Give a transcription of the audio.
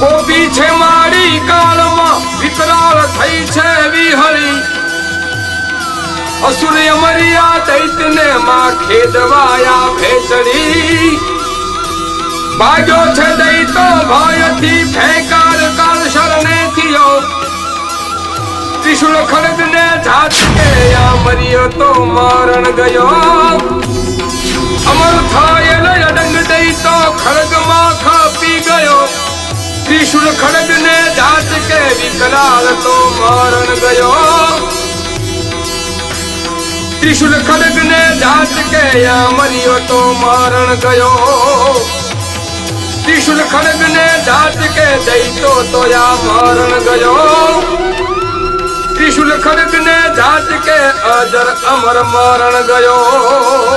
Copy છે મારી કાળમાં વિકરાળ થઈ છે વિહળી. અસુર અમરિયા દૈતને માં ખેદવાયા ભેચડી ભાગ્યો છે દૈતો ભયથી ફેંકાર કાળ શરણે થયો. ત્રિશુળ ખડગને ઝાટકે આ મર્યો તો મરણ ગયો. ત્રિશુળ જાત કે વિકરાળ તો મરણ ગયો? ત્રિશુલ ખડગને ઝાટકે આ મર્યો તો મરણ ગયો? ત્રિશુલ ખડગને ઝાટકે દૈતો તો યા મરણ ગયો? ત્રિશુલ ખડગને ઝાટકે અજર અમર મરણ ગયો?